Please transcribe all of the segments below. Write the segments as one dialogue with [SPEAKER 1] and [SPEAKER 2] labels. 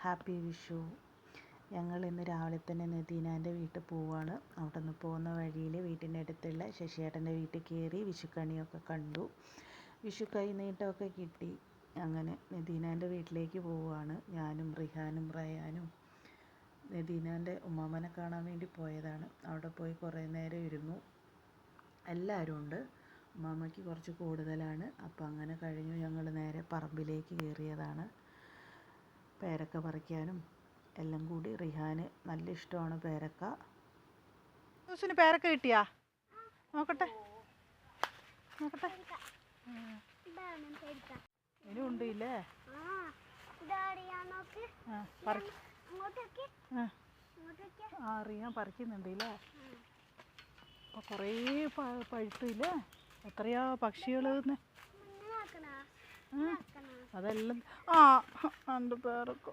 [SPEAKER 1] Happy Vishu. ഞങ്ങൾ ഇന്ന് രാവിലെ തന്നെ നദീനാന്റെ വീട്ടിൽ പോവാണ്. അവിടെ നിന്ന് പോകുന്ന വഴിയിൽ വീട്ടിന്റെ അടുത്തുള്ള ശശിയേട്ടന്റെ വീട്ടിൽ കയറി വിഷുക്കണിയൊക്കെ കണ്ടു. വിഷു കൈനീട്ടമൊക്കെ കിട്ടി. അങ്ങനെ നദീനാന്റെ വീട്ടിലേക്ക് പോവുകയാണ് ഞാനും റിഹാനും റയാനും നദീനാന്റെ ഉമ്മാമനെ കാണാൻ വേണ്ടി പോയതാണ്. അവിടെ പോയി കുറേ നേരം ഇരുന്നു. എല്ലാവരും ഉണ്ട്. ഉമ്മാമ്മയ്ക്ക് കുറച്ച് കൂടുതലാണ്. അപ്പോൾ അങ്ങനെ കഴിഞ്ഞു. ഞങ്ങൾ നേരെ പറമ്പിലേക്ക് കയറിയതാണ്. പേരക്ക പറിക്കാനും എല്ലാം കൂടി റിഹാന് നല്ല ഇഷ്ടമാണ് പേരക്ക.
[SPEAKER 2] യൂസിന് പേരക്ക കിട്ടിയാ? നോക്കട്ടെ. നോക്കട്ടെ. ഇനി ഉണ്ട് ഇല്ലേ
[SPEAKER 3] ആ.
[SPEAKER 2] റിയാൻ പറിക്കുന്നുണ്ട് ഇല്ലേ അപ്പോൾ കുറേ പഴുത്തില്ലേ എത്രയാ പക്ഷികൾ അതെല്ലാം ആ എന്റെ പേരൊക്കെ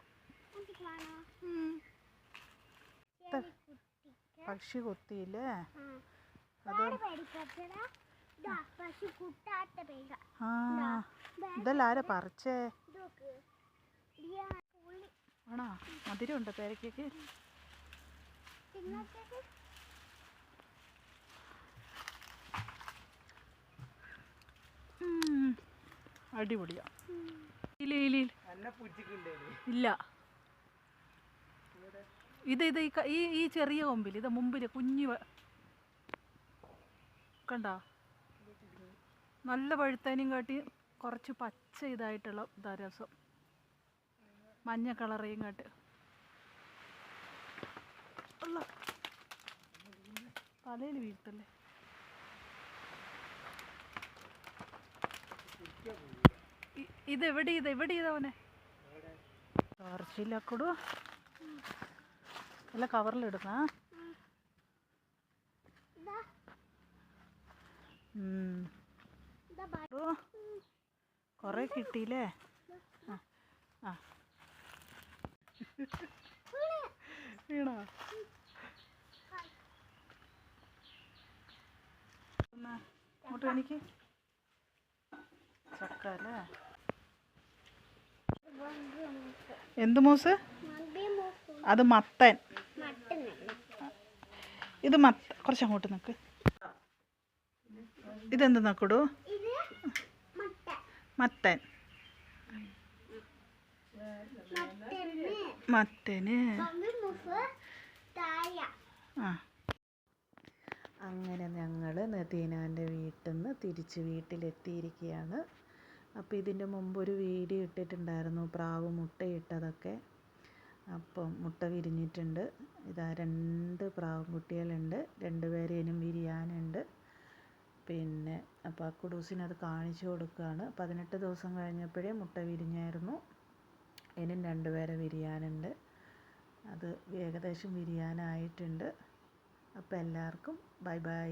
[SPEAKER 2] പക്ഷി കൊത്തിയില്ലേ? ഇതെല്ലാം ആരാ പറിച്ചേ? ആണോ? മധുരമുണ്ടോ പേരയ്ക്കൊക്കെ? അടിപൊളിയാ. ഇല്ല ഇത് ഇത് ഈ ഈ ചെറിയ കൊമ്പിൽ ഇത് മുമ്പിൽ കുഞ്ഞു കണ്ട? നല്ല പഴുത്തനും കാട്ടി കുറച്ച് പച്ച ഇതായിട്ടുള്ള ഇതാ രസം. മഞ്ഞ കളറേയും കാട്ട്. തലയിൽ വീഴ്ത്തല്ലേ? ഇത് എവിടെ ഇത്? എവിടെ ഇതവനെ ടോർച്ചിലക്കൊടു അല്ല കവറിലിടുന്ന.
[SPEAKER 3] ഇതാ. ഇതാ ബാ.
[SPEAKER 2] കൊറേ കിട്ടിയില്ലേ? ആ ആ. വീണോ? എന്നാ, ഇങ്ങോട്ട് എനിക്ക് ചക്ക അല്ലേ? എന്ത് മൂസ്? അത് മത്തൻ. ഇത് മത്ത കുറച്ച് അങ്ങോട്ട് നിൽക്ക് ഇതെന്ത് നോക്കിടൂ? മത്തൻ. മത്തന്. ആ.
[SPEAKER 1] അങ്ങനെ ഞങ്ങൾ നദീനാന്റെ വീട്ടിൽ നിന്ന് തിരിച്ച് വീട്ടിലെത്തിയിരിക്കുകയാണ് അപ്പോൾ ഇതിന്റെ മുമ്പ് ഒരു വീഡിയോ ഇട്ടിട്ടുണ്ടായിരുന്നു. പ്രാവ് മുട്ടയിട്ടതൊക്കെ. അപ്പം മുട്ട വിരിഞ്ഞിട്ടുണ്ട്. ഇതാ രണ്ട് പ്രാവും കുട്ടികളുണ്ട് രണ്ട് പേരേനും വിരിയാനുണ്ട്. പിന്നെ അപ്പോൾ ആ കുടൂസിന് അത് കാണിച്ചു കൊടുക്കുകയാണ് പതിനെട്ട് ദിവസം കഴിഞ്ഞപ്പോഴേ മുട്ട വിരിഞ്ഞായിരുന്നു. ഇനിയും രണ്ട് പേരെ വിരിയാനുണ്ട്. അത് ഏകദേശം വിരിയാനായിട്ടുണ്ട്. അപ്പോൾ എല്ലാവർക്കും ബൈ ബൈ.